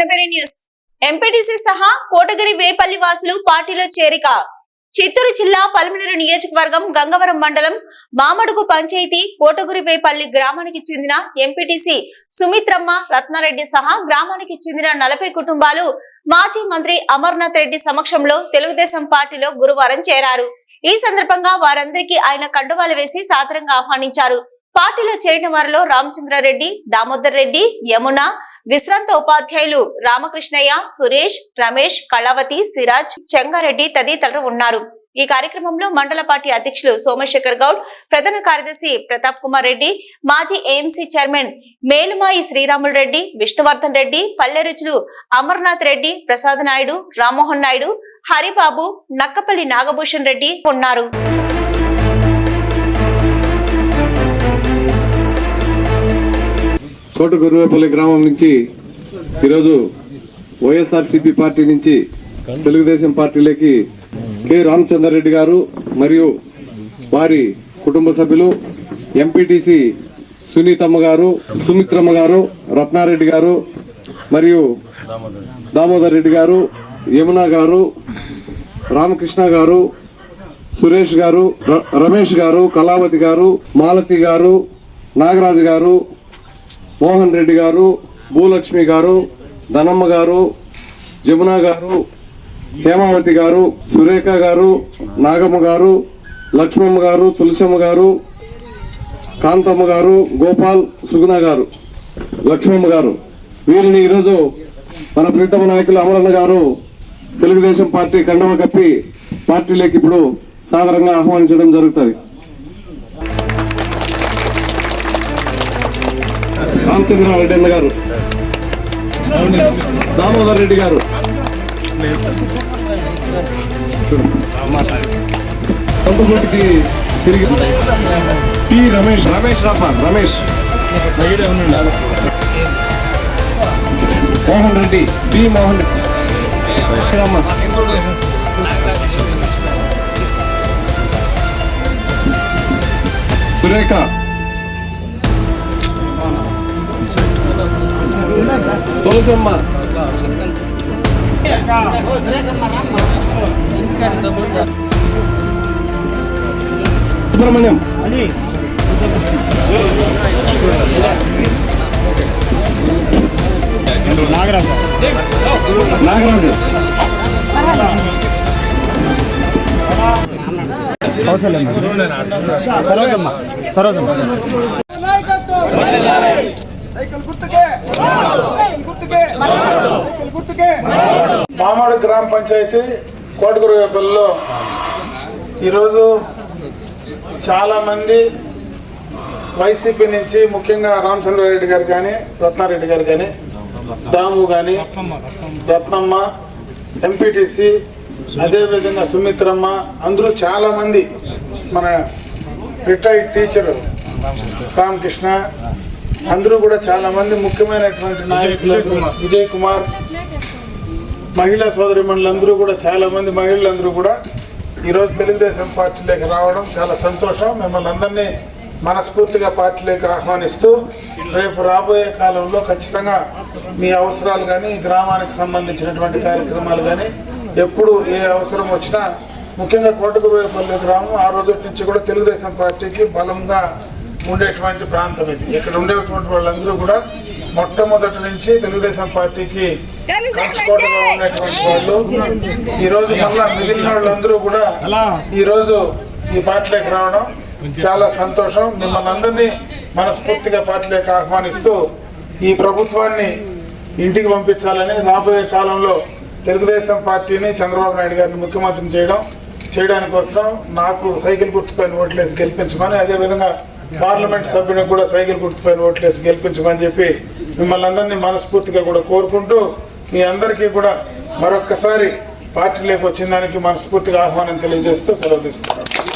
Nine news. MPTC సహా కోటగిరి వేపల్లి వాసులు పార్టీలో చేరిక. చిత్తూరు జిల్లా పలమనేరు నియోజకవర్గం గంగవరం మండలం మామడుగు పంచాయతీ కోటగిరి వేపల్లి గ్రామానికి చెందిన ఎంపీటీసీ సుమిత్రమ్మ రత్నారెడ్డి సహా గ్రామానికి చెందిన నలభై కుటుంబాలు మాజీ మంత్రి అమర్నాథ్ రెడ్డి సమక్షంలో తెలుగుదేశం పార్టీలో గురువారం చేరారు. ఈ సందర్భంగా వారందరికీ ఆయన కండువాలు వేసి సాదరంగా ఆహ్వానించారు. పార్టీలో చేరిన వారిలో రామచంద్రారెడ్డి దామోదర్ రెడ్డి యమున విశ్రాంత ఉపాధ్యాయులు రామకృష్ణయ్య సురేష్ రమేష్ కళావతి సిరాజ్ చెంగారెడ్డి తదితరులు ఉన్నారు. ఈ కార్యక్రమంలో మండల పార్టీ అధ్యక్షులు సోమశేఖర్ గౌడ్ ప్రధాన కార్యదర్శి ప్రతాప్ కుమార్ రెడ్డి మాజీ ఏఎంసీ చైర్మన్ మేలుమాయి శ్రీరాములు రెడ్డి విష్ణువర్ధన్ రెడ్డి పల్లెరుచులు అమర్నాథ్ రెడ్డి ప్రసాద్ నాయుడు రామ్మోహన్ నాయుడు హరిబాబు నక్కపల్లి నాగభూషణ్ రెడ్డి ఉన్నారు. కోట గురువేపల్లి గ్రామం నుంచి ఈరోజు వైఎస్ఆర్సీపీ పార్టీ నుంచి తెలుగుదేశం పార్టీలోకి కె రామచంద్రారెడ్డి గారు మరియు వారి కుటుంబ సభ్యులు ఎంపీటీసీ సునీతమ్మ గారు సుమిత్రమ్మ గారు రత్నారెడ్డి గారు మరియు దామోదర్ రెడ్డి గారు యమున గారు రామకృష్ణ గారు సురేష్ గారు ర- రమేష్ గారు కళావతి గారు మాలతి గారు నాగరాజు గారు మోహన్ రెడ్డి గారు భూలక్ష్మి గారు ధనమ్మ గారు జమున గారు హేమావతి గారు సురేఖ గారు నాగమ్మ గారు లక్ష్మమ్మ గారు తులసమ్మ గారు కాంతమ్మ గారు గోపాల్ సుగుణ గారు లక్ష్మమ్మ గారు. వీరిని ఈరోజు మన ప్రీతమ నాయకులు అమరన్న గారు తెలుగుదేశం పార్టీ కండవ కప్పి పార్టీలోకి ఇప్పుడు సాధారణంగా ఆహ్వానించడం జరుగుతుంది. రామచంద్రారెడ్డి అన్న గారు. దామోదర్ రెడ్డి గారు. కొంతమందికి తిరిగి T Ramesh Ramesh Rama Ramesh. Mohan Reddy P Mohan Reddy. Rama. Surekha. Tulasamma Subrahmanyam Nagaraju Sarojamma Sarojamma cycle గుర్తుకే సైకిల్ మామాడు గ్రామ పంచాయతీ కోటగురుపల్లిలో ఈరోజు చాలామంది వైసీపీ నుంచి ముఖ్యంగా రామచంద్రారెడ్డి గారు కానీ రత్నారెడ్డి గారు కానీ దాము కానీ రత్నమ్మ ఎంపీటీసీ అదేవిధంగా సుమిత్రమ్మ అందరూ చాలామంది మన రిటైర్డ్ టీచర్ రామకృష్ణ అందరూ కూడా చాలామంది ముఖ్యమైనటువంటి నాయకులు విజయ్ కుమార్. మహిళా సోదరి మండలందరూ కూడా చాలా మంది మహిళలందరూ కూడా ఈరోజు తెలుగుదేశం పార్టీలోకి రావడం చాలా సంతోషం. మిమ్మల్ని అందరినీ మనస్ఫూర్తిగా పార్టీలోకి ఆహ్వానిస్తూ రేపు రాబోయే కాలంలో ఖచ్చితంగా మీ అవసరాలు కానీ గ్రామానికి సంబంధించినటువంటి కార్యక్రమాలు కానీ ఎప్పుడు ఏ అవసరం వచ్చినా ముఖ్యంగా కోటగురుపల్లి గ్రామం ఆ రోజు నుంచి కూడా తెలుగుదేశం పార్టీకి బలంగా ఉండేటువంటి ప్రాంతం ఇది. ఇక్కడ ఉండేటువంటి వాళ్ళందరూ కూడా మొట్టమొదటి నుంచి తెలుగుదేశం పార్టీకి ఉన్నటువంటి వాళ్ళు. ఈ రోజు మళ్ళా మిగిలిన వాళ్ళందరూ కూడా ఈ రోజు ఈ పార్టీలోకి రావడం చాలా సంతోషం. మిమ్మల్ని అందరినీ మనస్ఫూర్తిగా పార్టీలోకి ఆహ్వానిస్తూ ఈ ప్రభుత్వాన్ని ఇంటికి పంపించాలని రాబోయే కాలంలో తెలుగుదేశం పార్టీని చంద్రబాబు నాయుడు గారిని ముఖ్యమంత్రిని చేయడం చేయడానికి కోసం నాకు సైకిల్ గుర్తుపైన ఓట్లేసి గెలిపించమని అదేవిధంగా పార్లమెంట్ సభ్యుని కూడా సైకిల్ గుర్తుపైన ఓట్లేసి గెలిపించమని చెప్పి మిమ్మల్ని అందరినీ మనస్ఫూర్తిగా కూడా కోరుకుంటూ మీ అందరికీ కూడా మరొక్కసారి పార్టీలోకి వచ్చిన దానికి మనస్ఫూర్తిగా ఆహ్వానం తెలియజేస్తూ సెలవు తీసుకుంటాం